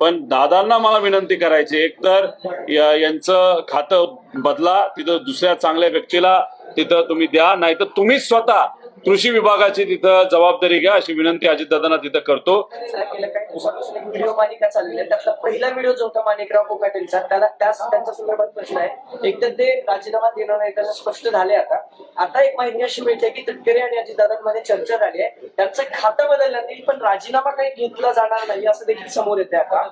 पण दादांना मला विनंती करायची एक तर यांचं खातं बदला तिथं दुसऱ्या चांगल्या व्यक्तीला तिथं तुम्ही द्या नाही तर तुम्हीच स्वतः कृषी विभागाची तिथं जबाबदारी घ्या अशी विनंती अजितदादांना तिथं करतो. व्हिडिओ मालिका चाललेली आहे. त्यातला पहिला व्हिडिओ जो होता माणिकराव कोकाटेलचा त्याला त्याच त्यांच्या संदर्भात प्रश्न आहे. एक तर ते राजीनामा देणार नाही त्याचं स्पष्ट झाले आता. आता एक माहिती अशी मिळते की तटकरे आणि अजितदादांमध्ये चर्चा झाली आहे. त्यांचं खातं बदलण्यात येईल पण राजीनामा काही घेतला जाणार नाही असं देखील समोर येते आता.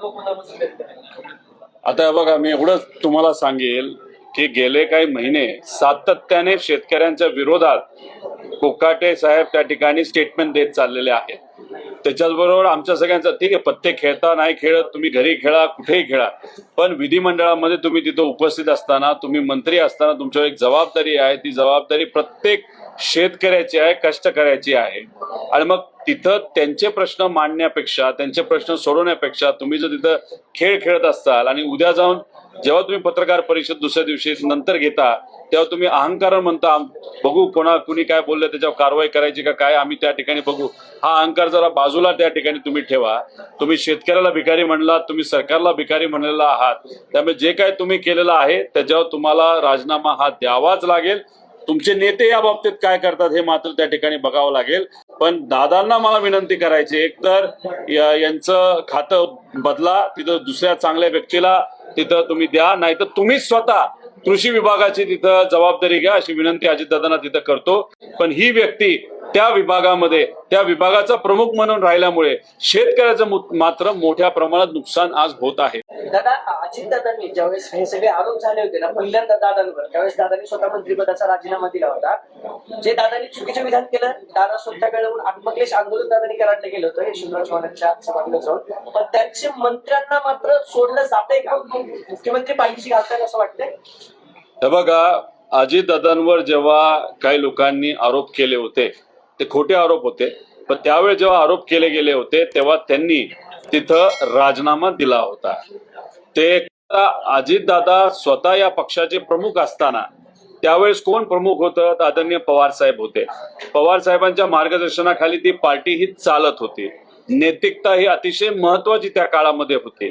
आता बघा मी एवढंच तुम्हाला सांगेल. की गेले काही महिने सातत्याने शेतकऱ्यांच्या विरोधात कोकाटे साहेब त्या ठिकाणी स्टेटमेंट देत चाललेले आहेत. त्याच्याचबरोबर आमच्या सगळ्यांचं ठीक आहे पत्ते खेळता नाही खेळत तुम्ही घरी खेळा कुठेही खेळा. पण विधिमंडळामध्ये तुम्ही तिथं उपस्थित असताना तुम्ही मंत्री असताना तुमच्यावर एक जबाबदारी आहे. ती जबाबदारी प्रत्येक शेतकऱ्याची आहे कष्ट करायची आहे. आणि मग तिथं त्यांचे प्रश्न मांडण्यापेक्षा त्यांचे प्रश्न सोडवण्यापेक्षा तुम्ही जर तिथं खेळ खेळत असाल आणि उद्या जाऊन जेव्हा तुम्ही पत्रकार परिषद दुसऱ्या दिवशी नंतर घेता तेव्हा तुम्ही अहंकार म्हणता बघू कोणा कुणी काय बोललं त्याच्यावर कारवाई करायची का काय? आम्ही त्या ठिकाणी बघू. हा अहंकार जरा बाजूला त्या ठिकाणी तुम्ही ठेवा. तुम्ही शेतकऱ्याला भिकारी म्हणला तुम्ही सरकारला भिकारी म्हणलेला आहात. त्यामुळे जे काय तुम्ही केलेलं आहे त्याच्यावर तुम्हाला राजीनामा हा द्यावाच लागेल. तुमचे नेते या बाबतीत काय करतात हे मात्र त्या ठिकाणी बघावं लागेल. पण दादांना मला विनंती करायची एक तर यांचं खातं बदला तिथं दुसऱ्या चांगल्या व्यक्तीला तिथं तुम्ही द्या नाही तर तुम्हीच स्वतः कृषी विभागाची तिथं जबाबदारी घ्या अशी विनंती अजितदादांना तिथं करतो. पण ही व्यक्ती त्या विभागामध्ये त्या विभागाचा प्रमुख म्हणून राहिल्यामुळे शेतकऱ्याचं मात्र मोठ्या प्रमाणात नुकसान आज होत आहे. दादा अजितदादांनी ज्यावेळेस हे सगळे आरोप झाले होते ना पहिल्यांदा दादांवर त्यावेळेस दादांनी स्वतः मंत्रिपदाचा राजीनामा दिला होता. जे दादांनी चुकीचं विधान केलं दादा स्वतःकडे आत्मक्लेश आंदोलन दादांनी कराडला गेलं होतं यशवंतराव चव्हाणांच्या समाधीला जाऊन. पण त्यांचे मंत्र्यांना मात्र सोडलं जातंय का? मुख्यमंत्री पाठीशी घालतात असं वाटतंय? हे बघा अजितदादांवर जेव्हा काही लोकांनी आरोप केले होते ते खोटे आरोप होते. पण त्यावेळी जेव्हा आरोप केले गेले होते तेव्हा त्यांनी तिथं राजीनामा दिला होता. ते अजितदादा स्वतः या पक्षाचे प्रमुख असताना त्यावेळेस कोण प्रमुख होतं? आदरणीय पवार साहेब होते. पवार साहेबांच्या मार्गदर्शनाखाली ती पार्टी ही चालत होती. नैतिकता ही अतिशय महत्वाची त्या काळामध्ये होती.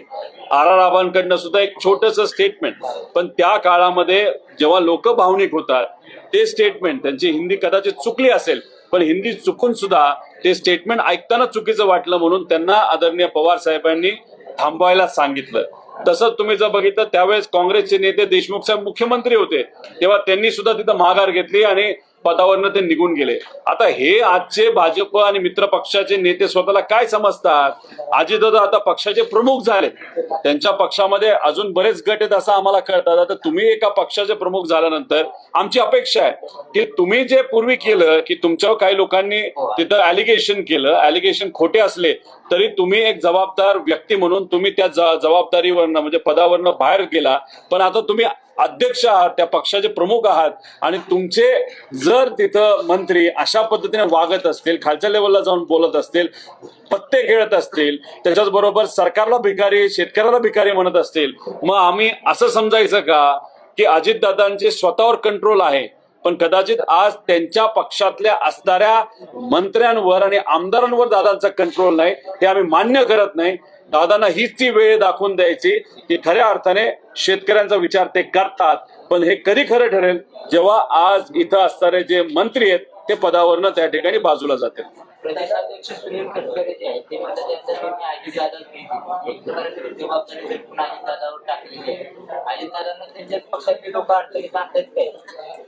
आर आर आबांकडनं सुद्धा एक छोटस स्टेटमेंट पण त्या काळामध्ये जेव्हा लोक भावनिक होतात ते स्टेटमेंट त्यांची हिंदी कदाचित चुकली असेल पण हिंदी चुकून सुद्धा ते स्टेटमेंट ऐकताना चुकीचं वाटलं म्हणून त्यांना आदरणीय पवार साहेबांनी थांबवायला सांगितलं. तसंच तुम्ही जर बघितलं त्यावेळेस काँग्रेसचे नेते देशमुख साहेब मुख्यमंत्री होते तेव्हा त्यांनी सुद्धा तिथं माघार घेतली आणि पदावरनं ते निघून गेले. आता हे आजचे भाजप आणि मित्र पक्षाचे नेते स्वतःला काय समजतात? अजितदादा आता पक्षाचे प्रमुख झाले त्यांच्या पक्षामध्ये अजून बरेच गट आहेत असं आम्हाला कळतात. आता तुम्ही एका पक्षाचे प्रमुख झाल्यानंतर आमची अपेक्षा आहे की तुम्ही जे पूर्वी केलं की तुमच्यावर काही लोकांनी तिथं ॲलिगेशन केलं ॲलिगेशन खोटे असले तरी तुम्ही एक जबाबदार व्यक्ती म्हणून तुम्ही त्या जबाबदारीवरनं म्हणजे पदावरनं बाहेर गेला. पण आता तुम्ही अध्यक्ष आहात त्या पक्षाचे प्रमुख आहात आणि तुमचे जर तिथं मंत्री अशा पद्धतीने वागत असतील खालच्या लेवलला जाऊन बोलत असतील पत्ते खेळत असतील त्याच्याच बरोबर सरकारला भिकारी शेतकऱ्याला भिकारी म्हणत असतील मग आम्ही असं समजायचं का की अजितदादांचे स्वतःवर कंट्रोल आहे पण कदाचित आज त्यांच्या पक्षातल्या असणाऱ्या मंत्र्यांवर आणि आमदारांवर दादांचा कंट्रोल नाही हे आम्ही मान्य करत नाही. दादांना हीच ती वेळ दाखवून द्यायची की खऱ्या अर्थाने शेतकऱ्यांचा विचार ते करतात. पण हे कधी खरं ठरेल? जेव्हा आज इथं असणारे जे मंत्री आहेत ते पदावरनं त्या ठिकाणी बाजूला जातील.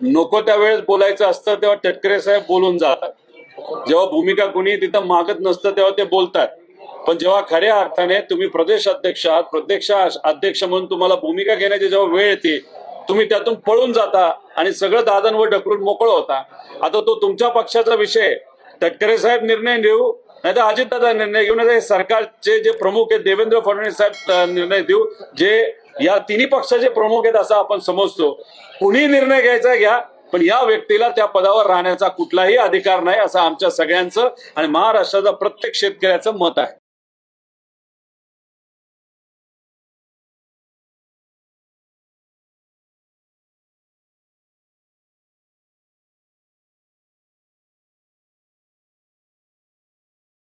नको त्यावेळेस बोलायचं असतं तेव्हा तटकरे साहेब बोलून जातात. जेव्हा भूमिका कुणी तिथं मागत नसतं तेव्हा ते बोलतात. पण जेव्हा खऱ्या अर्थाने तुम्ही प्रदेश अध्यक्ष आहात प्रदेश अध्यक्ष म्हणून तुम्हाला भूमिका घेण्याची जेव्हा वेळ येते तुम्ही त्यातून पळून जाता आणि सगळं दादांवर ढकलून मोकळं होता. आता तो तुमच्या पक्षाचा विषय तटकरे साहेब निर्णय घेऊ नाही तर अजितदादा निर्णय घेऊ नाही सरकारचे जे प्रमुख आहेत देवेंद्र फडणवीस साहेब निर्णय देऊ जे या तिन्ही पक्षाचे प्रमुख आहेत असं आपण समजतो. कुणी निर्णय घ्यायचा घ्या पण या व्यक्तीला त्या पदावर राहण्याचा कुठलाही अधिकार नाही असं आमच्या सगळ्यांचं आणि महाराष्ट्राचा प्रत्येक शेतकऱ्याचं मत आहे.